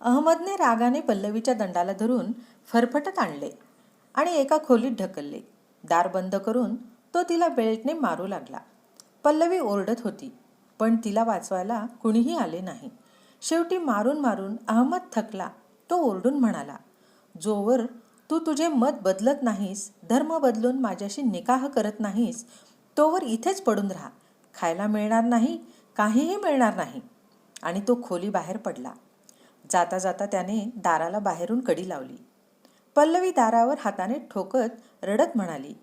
अहमदने रागाने पल्लवीच्या दंडाला धरून फरफटत आणले आणि एका खोलीत ढकलले. दार बंद करून तो तिला बेल्टने मारू लागला. पल्लवी ओरडत होती पण तिला वाचवायला कुणीही आले नाही. शेवटी मारून मारून अहमद थकला तो ओरडून म्हणाला जोवर तू तुझे मत बदलत नाहीस धर्म बदलून माझ्याशी निकाह करत नाहीस तोवर इथेच पडून राहा. खायला मिळणार नाही काहीही मिळणार नाही. आणि तो खोली बाहेर पडला. जाता जाता त्याने दाराला बाहेरून कडी लावली. पल्लवी दारावर हाताने ठोकत रडत म्हणाली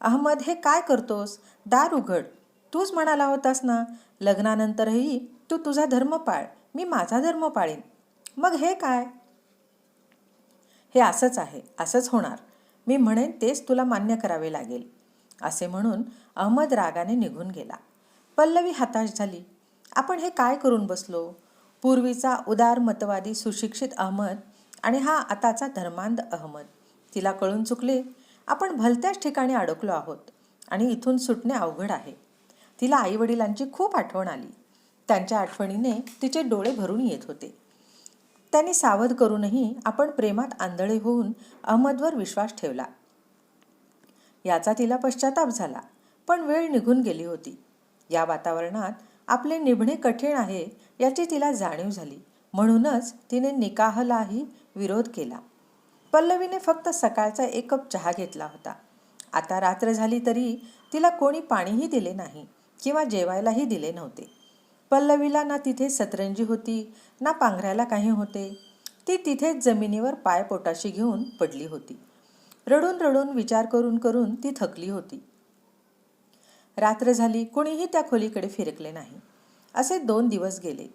अहमद हे काय करतोस? दार उघड. तूच म्हणाला होतास ना लग्नानंतरही तू तुझा धर्म पाळ मी माझा धर्म पाळीन. मग हे काय? हे असंच आहे असंच होणार. मी म्हणेन तेच तुला मान्य करावे लागेल. असे म्हणून अहमद रागाने निघून गेला. पल्लवी हताश झाली. आपण हे काय करून बसलो? पूर्वीचा उदार मतवादी सुशिक्षित अहमद आणि हा आताचा धर्मांध अहमद. तिला कळून चुकले आपण भलत्याच ठिकाणी अडकलो आहोत आणि इथून सुटणे अवघड आहे. तिला आईवडिलांची खूप आठवण आली. त्यांच्या आठवणीने तिचे डोळे भरून येत होते. त्यांनी सावध करूनही आपण प्रेमात आंधळे होऊन अहमदवर विश्वास ठेवला. याचा तिला पश्चाताप झाला पण वेळ निघून गेली होती. या वातावरणात आपले निभणे कठीण आहे याची तिला जाणीव झाली. म्हणूनच तिने निकाहलाही विरोध केला. पल्लवीने फक्त सकाळचा एक कप चहा घेतला होता. आता रात्र झाली तरी तिला कोणी पाणीही दिले नाही किंवा जेवायलाही दिले नव्हते. पल्लवीला ना तिथे सतरंजी होती ना पांघरायला काही होते. ती तिथेच जमिनीवर पाय पोटाशी घेऊन पडली होती. रडून रडून विचार करून करून ती थकली होती. रात्र झाली कुणीही त्या खोलीकडे फिरकले नाही. असे दोन दिवस गेले.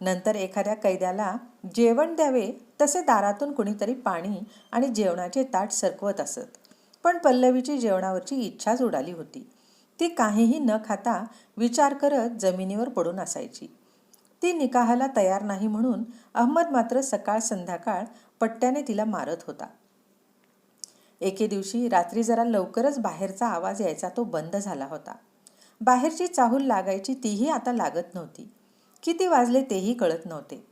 नंतर एखाद्या कैद्याला जेवण द्यावे तसे दारातून कुणीतरी पाणी आणि जेवणाचे ताट सरकवत असत. पण पल्लवीची जेवणावरची इच्छाच उडाली होती. ती काहीही न खाता विचार करत जमिनीवर पडून असायची. ती निकाहाला तयार नाही म्हणून अहमद मात्र सकाळ संध्याकाळ पट्ट्याने तिला मारत होता. एके दिवशी रात्री जरा लवकरच बाहेरचा आवाज यायचा तो बंद झाला होता. बाहेरची चाहूल लागायची तीही आता लागत नव्हती. किती वाजले तेही कळत नव्हते.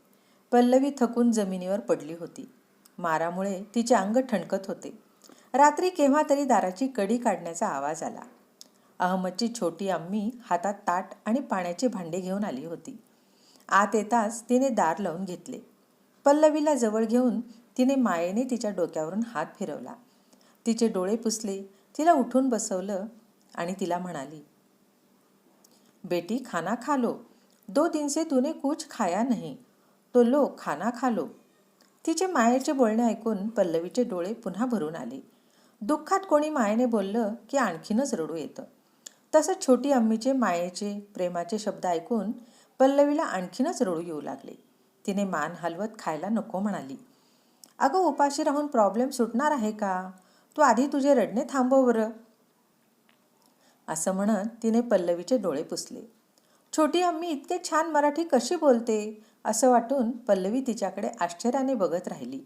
पल्लवी थकून जमिनीवर पडली होती. मारामुळे तिचे अंग ठणकत होते. रात्री केव्हा तरी दाराची कडी काढण्याचा आवाज आला. अहमदची छोटी आम्मी हातात ताट आणि पाण्याची भांडे घेऊन आली होती. आत येताच तिने दार लावून घेतले. पल्लवीला जवळ घेऊन तिने मायेने तिच्या डोक्यावरून हात फिरवला. तिचे डोळे पुसले तिला उठून बसवलं आणि तिला म्हणाली बेटी खाना खा लो. दो दिन से तूने कुछ खाया नहीं. तो लो खाना खा लो. तिचे मायेचे बोलणे ऐकून पल्लवीचे डोळे पुन्हा भरून आले. दुःखात कोणी मायेने बोललं की आणखीनच रडू येतं. तसंच छोटी अम्मीचे मायेचे प्रेमाचे शब्द ऐकून पल्लवीला आणखीनच रडू येऊ लागले. तिने मान हलवत खायला नको म्हणाली अगं उपाशी राहून प्रॉब्लेम सुटणार आहे का? तू आधी तुझे रडणे थांबव बरं. असं म्हणत तिने पल्लवीचे डोळे पुसले. छोटी अम्मी इतके छान मराठी कशी बोलते? असं वाटून पल्लवी तिच्याकडे आश्चर्याने बघत राहिली.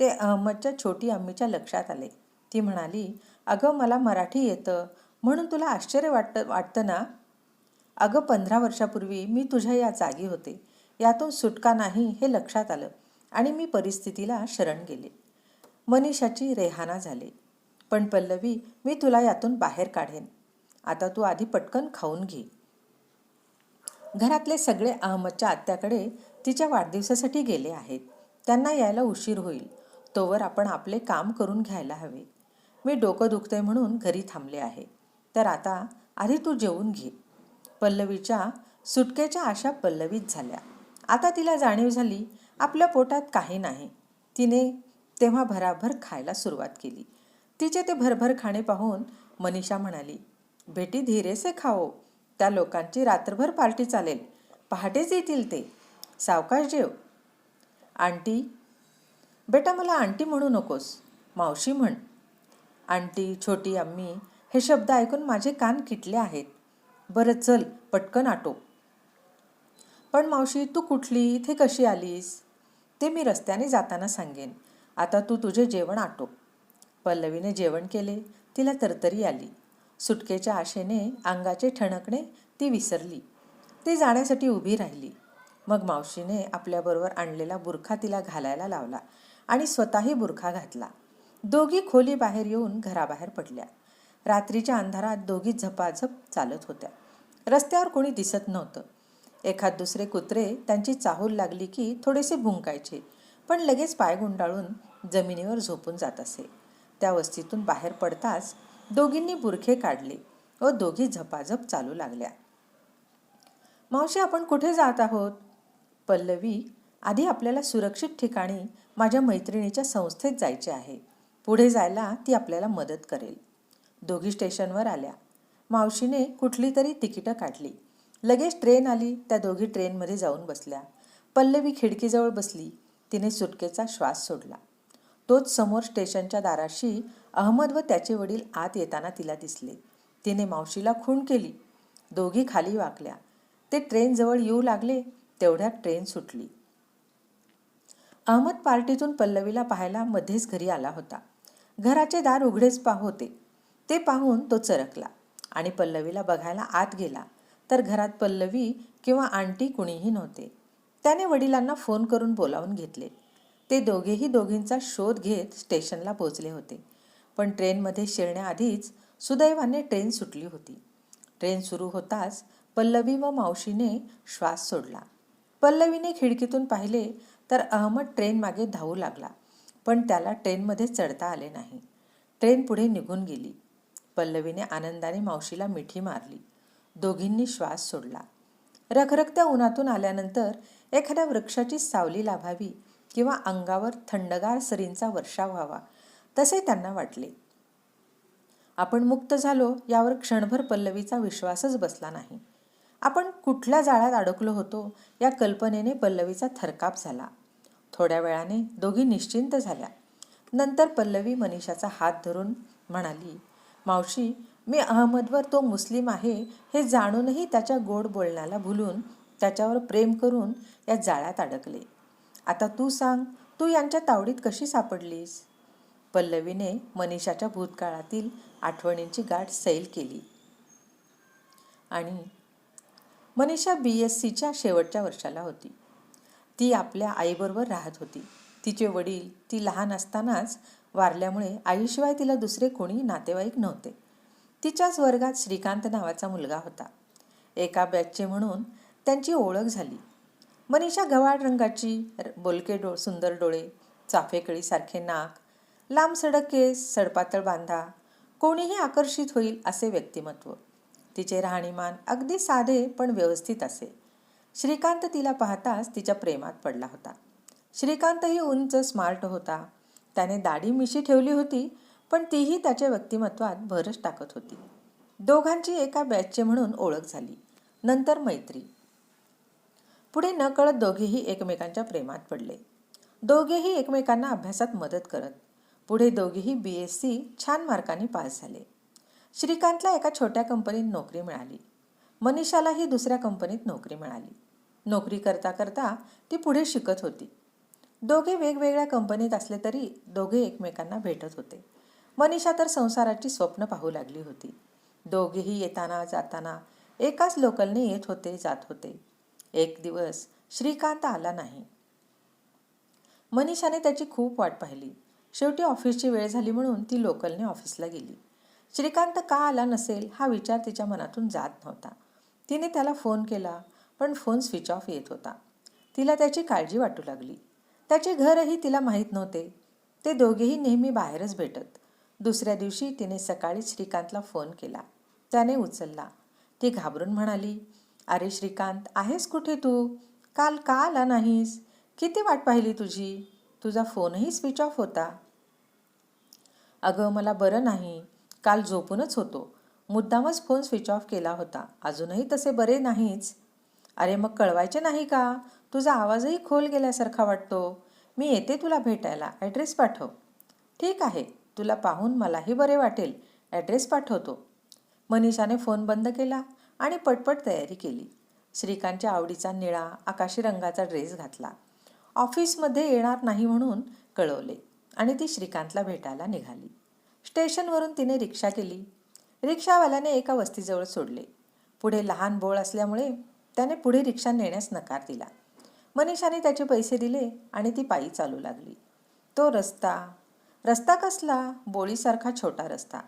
ते अहमदच्या छोटी अम्मीच्या लक्षात आले. ती म्हणाली अगं मला मराठी येतं. म्हणून तुला आश्चर्य वाटतं वाटतं ना? अगं पंधरा वर्षापूर्वी मी तुझ्या या जागी होते. यातून सुटका नाही हे लक्षात आलं आणि मी परिस्थितीला शरण गेले. मनीषाची रेहाना झाली. पण पल्लवी मी तुला यातून बाहेर काढेन. आता तू आधी पटकन खाऊन घे. घरातले सगळे अहमदच्या आत्याकडे तिच्या वाढदिवसासाठी गेले आहेत. त्यांना यायला उशीर होईल. तोवर आपण आपले काम करून घ्यायला हवे. मी डोकं दुखतंय म्हणून घरी थांबले आहे. तर आता आधी तू जेवून घे. पल्लवीच्या सुटकेच्या आशा पल्लवीत झाल्या. आता तिला जाणीव झाली आपल्या पोटात काही नाही. तिने तेव्हा भराभर खायला सुरुवात केली. तिचे ते भरभर खाणे पाहून मनीषा म्हणाली बेटी धीरेसे खाओ. त्या लोकांची रात्रभर पार्टी चालेल. पहाटेच येतील ते. सावकाश जेव. आंटी. बेटा मला आंटी म्हणू नकोस. मावशी म्हण. आंटी छोटी अम्मी हे शब्द ऐकून माझे कान किटले आहेत. बरं चल पटकन आटो. पण मावशी तू कुठली? इथे कशी आलीस? ते मी रस्त्याने जाताना सांगेन. आता तू तुझे जेवण आटो. पल्लवीने जेवण केले तिला तरतरी आली. सुटकेच्या आशेने अंगाचे ठणकणे ती विसरली. ती जाण्यासाठी उभी राहिली. मग मावशीने आपल्याबरोबर आणलेला बुरखा तिला घालायला लावला आणि स्वतःही बुरखा घातला. दोघी खोली बाहेर येऊन घराबाहेर पडल्या. रात्रीच्या अंधारात दोघी झपाझप चालत होत्या. रस्त्यावर कोणी दिसत नव्हतं. एखाद दुसरे कुत्रे त्यांची चाहूल लागली की थोडेसे भुंकायचे. पण लगेच पाय गुंडाळून जमिनीवर झोपून जात असे. त्या वस्तीतून बाहेर पडताच दोघींनी बुरखे काढले व दोघी झपाझप चालू लागल्या. मावशी आपण कुठे जात आहोत? पल्लवी आधी आपल्याला सुरक्षित ठिकाणी माझ्या मैत्रिणीच्या संस्थेत जायचे आहे. पुढे जायला ती आपल्याला मदत करेल. दोघी स्टेशनवर आल्या. मावशीने कुठली तरी तिकीटं काढली. लगेच ट्रेन आली. त्या दोघी ट्रेनमध्ये जाऊन बसल्या. पल्लवी खिडकीजवळ बसली. तिने सुटकेचा श्वास सोडला. तोच समोर स्टेशनच्या दाराशी अहमद व त्याचे वडील आत येताना तिला दिसले. तिने मावशीला खूण केली. दोघी खाली वाकल्या. ते ट्रेनजवळ येऊ लागले तेवढ्यात ट्रेन सुटली. अहमद पार्टीतून पल्लवीला पाहायला मध्येच घरी आला होता. घराचे दार उघडेच पाह होते. ते पाहून तो चरकला आणि पल्लवीला बघायला आत गेला. तर घरात पल्लवी किंवा आंटी कुणीही नव्हते. त्याने वडिलांना फोन करून बोलावून घेतले. ते दोघेही दोघींचा शोध घेत स्टेशनला पोचले होते. पण ट्रेनमध्ये शिरण्याआधीच सुदैवाने ट्रेन सुटली होती. ट्रेन सुरू होताच पल्लवी व मावशीने श्वास सोडला. पल्लवीने खिडकीतून पाहिले तर अहमद ट्रेन मागे धावू लागला पण त्याला ट्रेनमध्ये चढता आले नाही. ट्रेन पुढे निघून गेली. पल्लवीने आनंदाने मावशीला मिठी मारली. दोघींनी श्वास सोडला. रखरखत्या उन्हातून आल्यानंतर एखाद्या वृक्षाची सावली लाभावी किंवा अंगावर थंडगार सरींचा वर्षा व्हावा तसे त्यांना वाटले. आपण मुक्त झालो यावर क्षणभर पल्लवीचा विश्वासच बसला नाही. आपण कुठल्या जाळ्यात अडकलो होतो या कल्पनेने पल्लवीचा थरकाप झाला. थोड्या वेळाने दोघी निश्चिंत झाल्या. नंतर पल्लवी मनीषाचा हात धरून म्हणाली मावशी मी अहमदवर तो मुस्लिम आहे हे जाणूनही त्याच्या गोड बोलण्याला भुलून त्याच्यावर प्रेम करून या जाळ्यात अडकले. आता तू सांग तू यांच्या तावडीत कशी सापडलीस? पल्लवीने मनीषाच्या भूतकाळातील आठवणींची गाठ सैल केली. आणि मनीषा बी एस सीच्या शेवटच्या वर्षाला होती. ती आपल्या आईबरोबर राहत होती. तिचे वडील ती लहान असतानाच वारल्यामुळे आईशिवाय तिला दुसरे कोणी नातेवाईक नव्हते. तिच्याच वर्गात श्रीकांत नावाचा मुलगा होता. एका बॅचचे म्हणून त्यांची ओळख झाली. मनीषा गव्हाळ रंगाची बोलके डो सुंदर डोळे चाफेकळीसारखे नाक लांब सडक केस सडपातळ बांधा कोणीही आकर्षित होईल असे व्यक्तिमत्व. तिचे राहणीमान अगदी साधे पण व्यवस्थित असे. श्रीकांत तिला पाहताच तिच्या प्रेमात पडला होता. श्रीकांतही उंच स्मार्ट होता. त्याने दाढी मिशी ठेवली होती पण तीही त्याच्या व्यक्तिमत्वात भरच टाकत होती. दोघांची एका बॅचचे म्हणून ओळख झाली. नंतर मैत्री. पुढे नकळत दोघेही एकमेकांच्या प्रेमात पडले. दोघेही एकमेकांना अभ्यासात मदत करत पुढे दोघेही बी एस सी छान मार्कांनी पास झाले. श्रीकांतला एका छोट्या कंपनीत नोकरी मिळाली. मनीषालाही दुसऱ्या कंपनीत नोकरी मिळाली. नोकरी करता करता ती पुढे शिकत होती. दोघे वेगवेगळ्या कंपनीत असले तरी दोघे एकमेकांना भेटत होते. मनीषा तर संसाराची स्वप्न पाहू लागली होती. दोघेही येताना जाताना एकाच लोकलने येत होते जात होते. एक दिवस श्रीकांत आला नाही. मनीषाने त्याची खूप वाट पाहिली. शेवटी ऑफिसची वेळ झाली म्हणून ती लोकलने ऑफिसला गेली. श्रीकांत का आला नसेल हा विचार तिच्या मनातून जात नव्हता. तिने त्याला फोन केला पण फोन स्विच ऑफ येत होता. तिला त्याची काळजी वाटू लागली. त्याचे घरही तिला माहीत नव्हते. ते दोघेही नेहमी बाहेरच भेटत. दुसऱ्या दिवशी तिने सकाळी श्रीकांतला फोन केला. त्याने उचलला. ती घाबरून म्हणाली अरे श्रीकांत आहेस कुठे तू? काल का आला नाहीस? किती वाट पाहिली तुझी? तुझा फोनही स्विच ऑफ होता. अगं मला बरं नाही. काल झोपूनच होतो. मुद्दामच फोन स्विच ऑफ केला होता. अजूनही तसे बरे नाहीच. अरे मग कळवायचे नाही का? तुझा आवाजही खोल गेल्यासारखा वाटतो. मी येते तुला भेटायला. ॲड्रेस पाठव. ठीक आहे. तुला पाहून मलाही बरे वाटेल. ॲड्रेस पाठवतो. मनीषाने फोन बंद केला. आणि पटपट तयारी केली. श्रीकांतच्या आवडीचा निळा आकाशी रंगाचा ड्रेस घातला. ऑफिसमध्ये येणार नाही म्हणून कळवले आणि ती श्रीकांतला भेटायला निघाली. स्टेशनवरून तिने रिक्षा केली. रिक्षावाल्याने एका वस्तीजवळ सोडले. पुढे लहान बोळ असल्यामुळे त्याने पुढे रिक्षा नेण्यास नकार दिला. मनीषाने त्याचे पैसे दिले आणि ती पायी चालू लागली. तो रस्ता रस्ता कसला? बोळीसारखा छोटा रस्ता.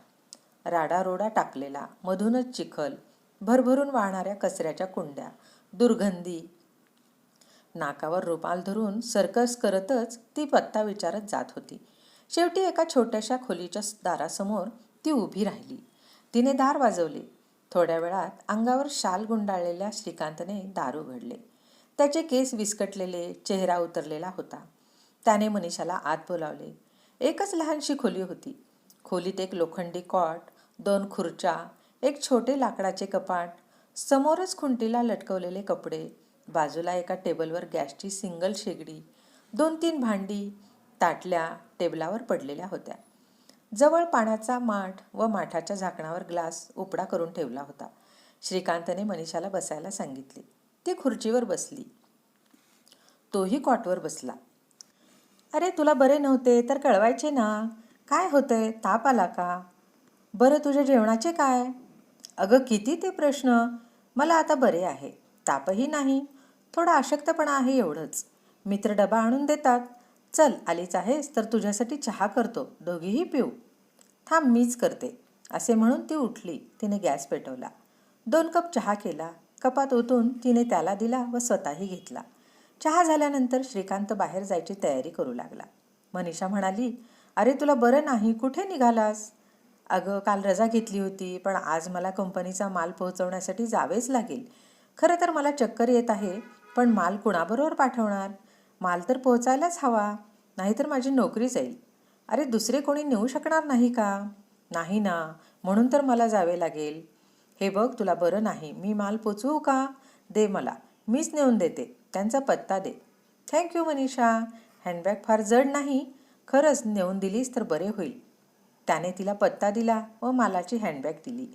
राडारोडा टाकलेला मधूनच चिखल भरभरून वाहणाऱ्या कचऱ्याच्या कुंड्या दुर्गंधी. नाकावर रुमाल धरून सर्कस करतच ती पत्ता विचारत जात होती. शेवटी एका छोट्याशा खोलीच्या दारासमोर ती उभी राहिली. तिने दार वाजवले. थोड्या वेळात अंगावर शाल गुंडाळलेल्या श्रीकांतने दार उघडले. त्याचे केस विस्कटलेले चेहरा उतरलेला होता. त्याने मनीषाला आत बोलावले. एकच लहानशी खोली होती. खोलीत एक लोखंडी कॉट दोन खुर्च्या एक छोटे लाकडाचे कपाट समोरच खुंटीला लटकवलेले कपडे बाजूला एका टेबलवर गॅसची सिंगल शेगडी दोन तीन भांडी ताटल्या टेबलावर पडलेल्या होत्या. जवळ पाण्याचा माठ व माठाच्या झाकणावर ग्लास उपडा करून ठेवला होता. श्रीकांतने मनीषाला बसायला सांगितले. ती खुर्चीवर बसली. तोही कॉटवर बसला. अरे तुला बरे नव्हते तर कळवायचे ना. काय होतंय? ताप आला का? बरं तुझ्या जेवणाचे काय? अगं किती ते प्रश्न? मला आता बरे आहे. तापही नाही. थोडा अशक्तपणा आहे एवढंच. मित्र डबा आणून देतात. चल आलीच आहेस तर तुझ्यासाठी चहा करतो. दोघीही पिऊ. थांब मीच करते. असे म्हणून ती उठली. तिने गॅस पेटवला. दोन कप चहा केला. कपात ओतून तिने त्याला दिला व स्वतःही घेतला. चहा झाल्यानंतर श्रीकांत बाहेर जायची तयारी करू लागला. मनीषा म्हणाली अरे तुला बरं नाही. कुठे निघालास? अगं काल रजा घेतली होती पण आज मला कंपनीचा माल पोहोचवण्यासाठी जावेच लागेल. खरं तर मला चक्कर येत आहे पण माल कुणाबरोबर पाठवणार? माल तर पोहोचायलाच हवा नाहीतर माझी नोकरी जाईल. अरे दुसरे कोणी नेऊ शकणार नाही का? नाही ना म्हणून तर मला जावे लागेल. हे बघ तुला बरं नाही मी माल पोचवू का? दे मला मीच नेऊन देते त्यांचा पत्ता दे. थँक्यू मनीषा हँडबॅग फार जड नाही खरंच नेऊन दिलीस तर बरे होईल. त्याने तिला पत्ता दिला व मालाची हँडबॅग दिली.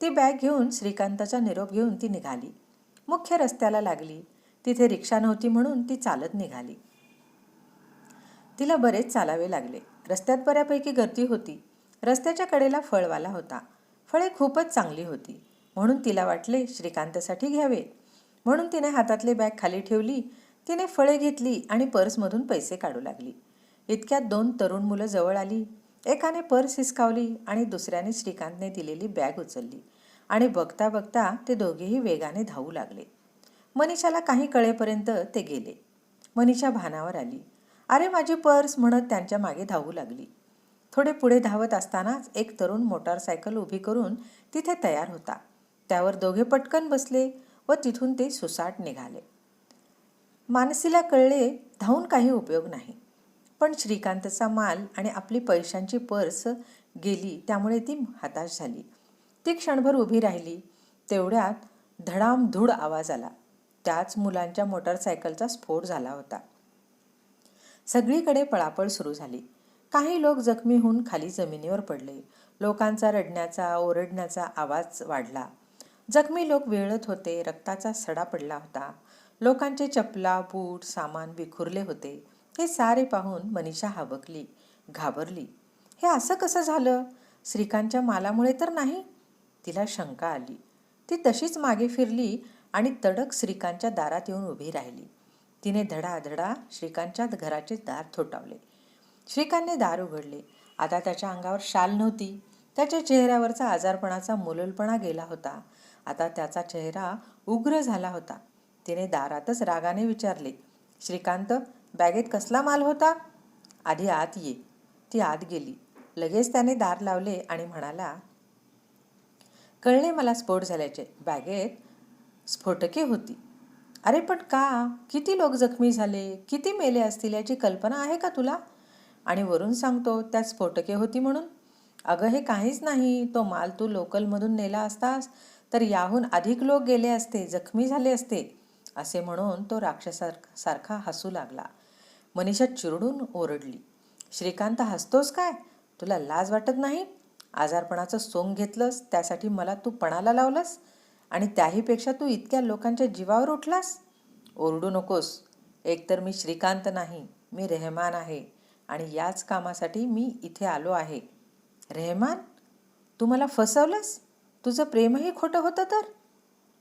ती बॅग घेऊन श्रीकांताचा निरोप घेऊन ती निघाली. मुख्य रस्त्याला लागली. तिथे रिक्षा नव्हती म्हणून ती चालत निघाली. तिला बरेच चालावे लागले. रस्त्यात बऱ्यापैकी गर्दी होती. रस्त्याच्या कडेला फळवाला होता. फळे खूपच चांगली होती. म्हणून तिला वाटले श्रीकांतसाठी घ्यावे. म्हणून तिने हातातली बॅग खाली ठेवली. तिने फळे घेतली आणि पर्समधून पैसे काढू लागली. इतक्यात दोन तरुण मुलं जवळ आली. एकाने पर्स हिसकावली आणि दुसऱ्याने श्रीकांतने दिलेली बॅग उचलली. आणि बघता बघता ते दोघेही वेगाने धावू लागले. मनीषाला काही कळेपर्यंत ते गेले. मनीषा भानावर आली. अरे माझी पर्स म्हणत त्यांच्या मागे धावू लागली. थोडे पुढे धावत असतानाच एक तरुण मोटारसायकल उभी करून तिथे तयार होता. त्यावर दोघे पटकन बसले व तिथून ते सुसाट निघाले. मानसीला कळले धावून काही उपयोग नाही. पण श्रीकांतचा माल आणि आपली पैशांची पर्स गेली त्यामुळे ती हताश झाली. ती क्षणभर उभी राहिली. तेवढ्यात धडामधूड आवाज आला. त्याच मुलांच्या मोटारसायकलचा स्फोट झाला होता. सगळीकडे पळापळ सुरू झाली. काही लोक जखमी होऊन खाली जमिनीवर पडले. लोकांचा रडण्याचा ओरडण्याचा आवाज वाढला. जखमी लोक वेळत होते. रक्ताचा सडा पडला होता. लोकांचे चपला बूट सामान विखुरले होते. हे सारे पाहून मनीषा हाबकली घाबरली. हे असं कसं झालं? श्रीकांतच्या मालामुळे तर नाही? तिला शंका आली. ती तशीच मागे फिरली आणि तडक श्रीकांतच्या दारात येऊन उभी राहिली. तिने धडाधडा श्रीकांतच्या घराचे दार थोटावले. श्रीकांतने दार उघडले. आता त्याच्या अंगावर शाल नव्हती. त्याच्या चेहऱ्यावरचा आजारपणाचा मुललपणा गेला होता. आता त्याचा चेहरा उग्र झाला होता. तिने दारातच रागाने विचारले श्रीकांत बॅगेत कसला माल होता? आधी आत ये. ती आत गेली. लगेच त्याने दार लावले आणि म्हणाला कळले मला स्फोट झाल्याचे. बॅगेत स्फोटके होती. अरे पण का? किती लोक जखमी झाले? किती मेले असतील याची कल्पना आहे का तुला? आणि वरून सांगतो त्यात स्फोटके होती म्हणून. अगं हे काहीच नाही. तो माल तू लोकलमधून नेला असतास तर याहून अधिक लोक गेले असते जखमी झाले असते. असे म्हणून तो राक्षसार सारखा हसू लागला. मनीषा चिरडून ओरडली. श्रीकांत हसतोस काय? तुला लाज वाटत नाही? आजारपणाचं सोंग घेतलंस त्यासाठी मला तू पणाला लावलंस? आणि त्याहीपेक्षा तू इतक्या लोकांच्या जीवावर उठलास? ओरडू नकोस. एकतर मी श्रीकांत नाही मी रेहमान आहे आणि याच कामासाठी मी इथे आलो आहे. रेहमान? तू मला फसवलंस? तुझं प्रेमही खोटं होतं तर?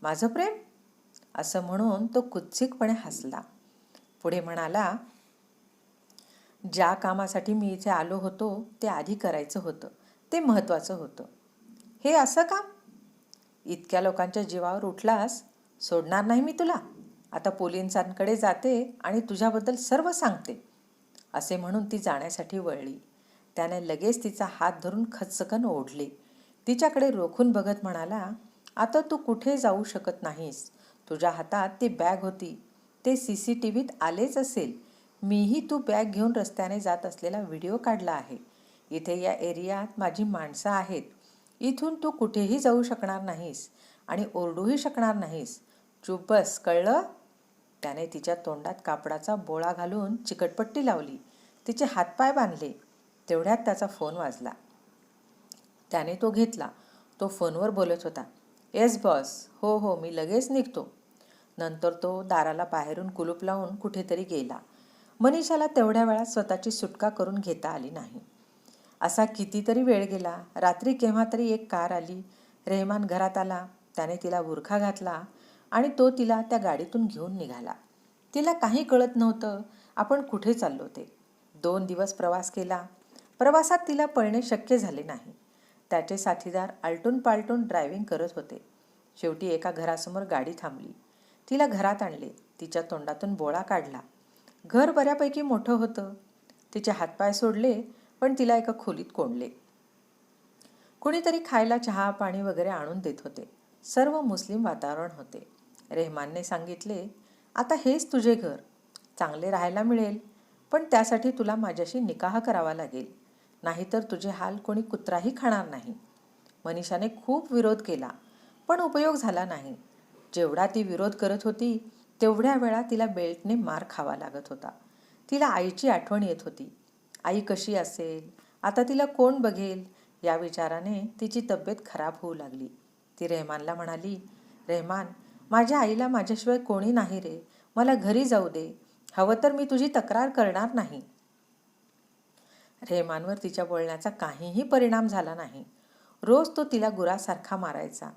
माझं प्रेम? असं म्हणून तो कुत्सिकपणे हसला. पुढे म्हणाला ज्या कामासाठी मी इथे आलो होतो ते आधी करायचं होतं. ते महत्त्वाचं होतं. हे असं काम इतक्या लोकांच्या जीवावर उठलास सोडणार नाही मी तुला. आता पोलिसांकडे जाते आणि तुझ्याबद्दल सर्व सांगते. असे म्हणून ती जाण्यासाठी वळली. त्याने लगेच तिचा हात धरून खचकन ओढले. तिच्याकडे रोखून बघत म्हणाला आता तू कुठे जाऊ शकत नाहीस? तुझ्या हातात ती बॅग होती. ते सी सी टी व्हीत आलेच असेल. मीही तू बॅग घेऊन रस्त्याने जात असलेला व्हिडिओ काढला आहे. इथे या एरियात माझी माणसं आहेत. इथून तू कुठेही जाऊ शकणार नाहीस आणि ओरडूही शकणार नाहीस. चुप बस कळलं? त्याने तिच्या तोंडात कापडाचा बोळा घालून चिकटपट्टी लावली. तिचे हातपाय बांधले. तेवढ्यात त्याचा फोन वाजला. त्याने तो घेतला. तो फोनवर बोलत होता येस बॉस हो हो मी लगेच निघतो. नंतर तो दाराला बाहेरून कुलूप लावून कुठेतरी गेला. मनीषाला तेवढ्या वेळात स्वतःची सुटका करून घेता आली नाही. असा कितीतरी वेळ गेला रात्री केव्हा तरी एक कार आली. रेहमान घरात आला त्याने तिला बुरखा घातला आणि तो तिला त्या गाडीतून घेऊन निघाला. तिला काही कळत नव्हतं आपण कुठे चाललो ते दोन दिवस प्रवास केला. प्रवासात तिला पळणे शक्य झाले नाही. त्याचे साथीदार आलटून पालटून ड्रायव्हिंग करत होते. शेवटी एका घरासमोर गाडी थांबली. तिला घरात आणले. तिच्या तोंडातून बोळा काढला. घर बऱ्यापैकी मोठं होतं. तिचे हातपाय सोडले पण तिला एका खोलीत कोंडले. कुणीतरी खायला चहा पाणी वगैरे आणून देत होते. सर्व मुस्लिम वातावरण होते. रेहमानने सांगितले आता हेच तुझे घर. चांगले राहायला मिळेल पण त्यासाठी तुला माझ्याशी निकाह करावा लागेल. नाहीतर तुझे हाल कोणी कुत्राही खाणार नाही. मनीषाने खूप विरोध केला पण उपयोग झाला नाही. जेवढा ती विरोध करत होती तेवढ्या वेळा तिला बेल्टने मार खावा लागत होता. तिला आईची आठवण येत होती. आई कशी असेल? आता तिला कोण बघेल? या विचाराने तिची तब्येत खराब होऊ लागली. ती रेहमानला म्हणाली रेहमान माझ्या आईला माझ्याशिवाय कोणी नाही रे. मला घरी जाऊ दे. हवं तर मी तुझी तक्रार करणार नाही. रेहमानवर तिच्या बोलण्याचा काहीही परिणाम झाला नाही. रोज तो तिला गुरासारखा मारायचा.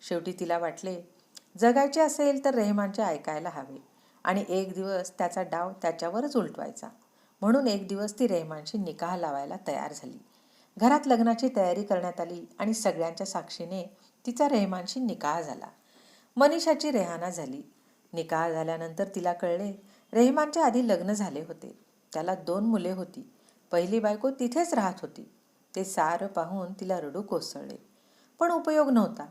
शेवटी तिला वाटले जगायचे असेल तर रेहमानचे ऐकायला हवे. आणि एक दिवस त्याचा डाव त्याच्यावरच उलटवायचा. म्हणून एक दिवस ती रेहमानशी निकाह लावायला तयार झाली. घरात लग्नाची तयारी करण्यात आली आणि सगळ्यांच्या साक्षीने तिचा रेहमानशी निकाह झाला. मनीषाची रेहाना झाली. निकाह झाल्यानंतर तिला कळले रेहमानच्या आधी लग्न झाले होते. त्याला दोन मुले होती. पहिली बायको तिथेच राहत होती. ते सारं पाहून तिला रडू कोसळले. पण उपयोग नव्हता.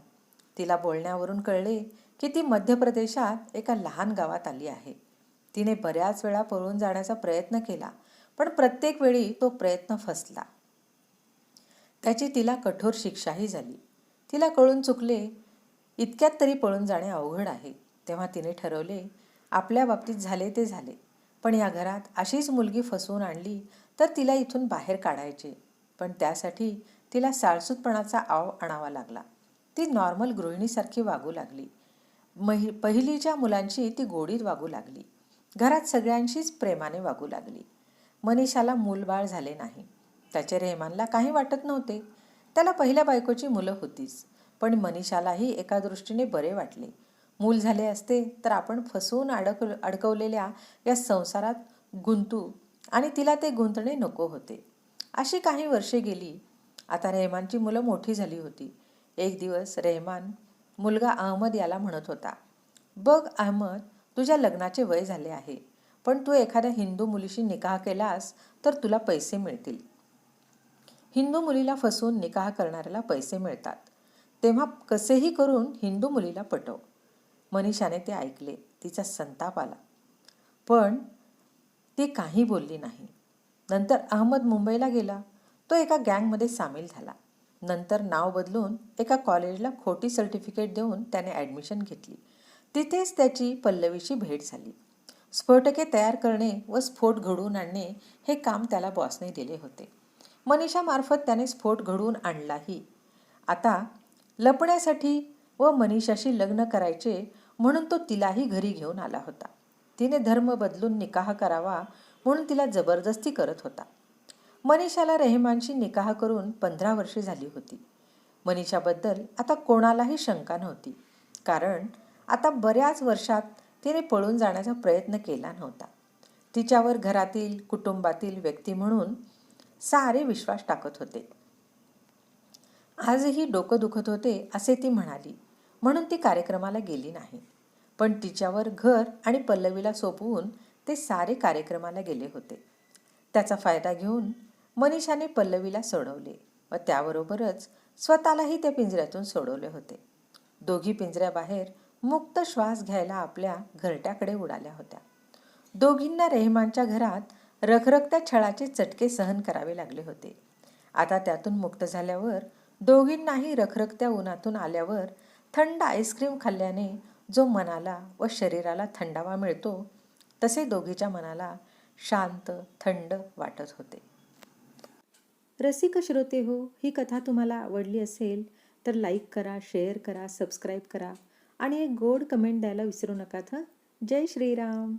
तिला बोलण्यावरून कळले की ती मध्य प्रदेशात एका लहान गावात आली आहे. तिने बऱ्याच वेळा पळून जाण्याचा प्रयत्न केला पण प्रत्येक वेळी तो प्रयत्न फसला. त्याची तिला कठोर शिक्षाही झाली. तिला कळून चुकले इतक्यात तरी पळून जाणे अवघड आहे. तेव्हा तिने ठरवले आपल्या बाबतीत झाले ते झाले. पण या घरात अशीच मुलगी फसवून आणली तर तिला इथून बाहेर काढायचे. पण त्यासाठी तिला साळसूतपणाचा आव आणावा लागला. ती नॉर्मल गृहिणीसारखी वागू लागली. महि पहिलीच्या मुलांची ती गोडीत वागू लागली. घरात सगळ्यांशीच प्रेमाने वागू लागली. मनीषाला मूलबाळ झाले नाही. त्याचे रेहमानला काही वाटत नव्हते. त्याला पहिल्या बायकोची मुलं होतीच पण मनीषालाही एका दृष्टीने बरे वाटले. मूल झाले असते तर आपण फसवून अडक अडकवलेल्या या संसारात गुंतू आणि तिला ते गुंतणे नको होते. अशी काही वर्षे गेली. आता रेहमानची मुलं मोठी झाली होती. एक दिवस रेहमान मुलगा अहमद याला म्हणत होता बघ अहमद तुझ्या लग्नाचे वय झाले आहे पण तू एखाद्या हिंदू मुलीशी निकाह केलास तर तुला पैसे मिळतील. हिंदू मुलीला फसवून निकाह करणाऱ्याला पैसे मिळतात. तेव्हा कसेही करून हिंदू मुलीला पटव. मनीषाने ते ऐकले तिचा संताप आला. पण ती काही बोलली नाही. नंतर अहमद मुंबईला गेला. तो एका गँगमध्ये सामील झाला. नंतर नाव बदलून एका कॉलेजला खोटी सर्टिफिकेट देऊन त्याने ॲडमिशन घेतली. तिथेच त्याची पल्लवीशी भेट झाली. स्फोटके तयार करणे व स्फोट घडवून आणणे हे काम त्याला बॉसने दिले होते. मनीषामार्फत त्याने स्फोट घडवून आणलाही. आता लपण्यासाठी व मनीषाशी लग्न करायचे म्हणून तो तिलाही घरी घेऊन आला होता. तिने धर्म बदलून निकाह करावा म्हणून तिला जबरदस्ती करत होता. मनीषाला रेहमानशी निकाह करून पंधरा वर्षे झाली होती. मनीषाबद्दल आता कोणालाही शंका नव्हती. कारण आता बऱ्याच वर्षात तिने पळून जाण्याचा प्रयत्न केला नव्हता. तिच्यावर घरातील कुटुंबातील व्यक्ती म्हणून सारे विश्वास टाकत होते. आजही डोकं दुखत होते असे ती म्हणाली. म्हणून ती कार्यक्रमाला गेली नाही. पण तिच्यावर घर आणि पल्लवीला सोपवून ते सारे कार्यक्रमाला गेले होते. त्याचा फायदा घेऊन मनीषाने पल्लवीला सोडवले व त्याबरोबरच स्वतःलाही त्या पिंजऱ्यातून सोडवले होते. दोघी पिंजऱ्याबाहेर मुक्त श्वास घ्यायला आपल्या घरट्याकडे उडाल्या होत्या. दोघींना रेहमानच्या घरात रखरखत्या छळाचे चटके सहन करावे लागले होते. आता त्यातून मुक्त झाल्यावर दोघींनाही रखरखत्या उन्हातून आल्यावर थंड आईस्क्रीम खाल्ल्याने जो मनाला व शरीराला थंडावा मिळतो तसे दोघीच्या मनाला शांत थंड वाटत होते. रसिक श्रोते हो ही कथा तुम्हाला आवडली असेल तर लाईक करा शेअर करा सबस्क्राईब करा आणि एक गोड कमेंट द्यायला विसरू नका हं जय श्रीराम.